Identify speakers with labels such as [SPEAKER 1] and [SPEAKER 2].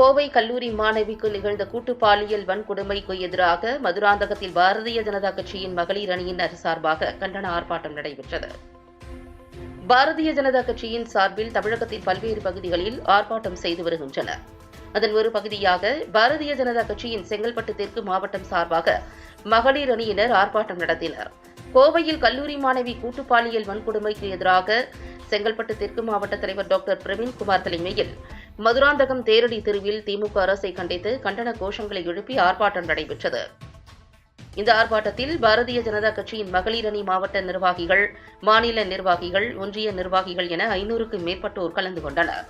[SPEAKER 1] கோவை கல்லூரி மாணவிக்கு நிகழ்ந்த கூட்டு பாலியல் வன்கொடுமைக்கு எதிராக மதுராந்தகத்தில் பாரதிய ஜனதா கட்சியின் மகளிர் அணியினர் சார்பாக கண்டன ஆர்ப்பாட்டம் நடைபெற்றது. பாரதிய ஜனதா கட்சியின் சார்பில் தமிழகத்தின் பல்வேறு பகுதிகளில் ஆர்ப்பாட்டம் செய்து வருகின்றனர். அதன் ஒரு பகுதியாக பாரதிய ஜனதா கட்சியின் செங்கல்பட்டு தெற்கு மாவட்டம் சார்பாக மகளிர் அணியினர் ஆர்ப்பாட்டம் நடத்தினர். கோவையில் கல்லூரி மாணவி கூட்டு பாலியல் வன்கொடுமைக்கு எதிராக செங்கல்பட்டு தெற்கு மாவட்ட தலைவர் டாக்டர் பிரவீன்குமார் தலைமையில் மதுராந்தகம் தேரடி தெருவில் திமுக அரசை கண்டித்து கண்டன கோஷங்களை எழுப்பி ஆர்ப்பாட்டம் நடைபெற்றது. இந்த ஆர்ப்பாட்டத்தில் பாரதிய ஜனதா கட்சியின் மகளிர் அணி மாவட்ட நிர்வாகிகள் மாநில நிர்வாகிகள் ஒன்றிய நிர்வாகிகள் என ஐநூறுக்கும் மேற்பட்டோர் கலந்து கொண்டனர்.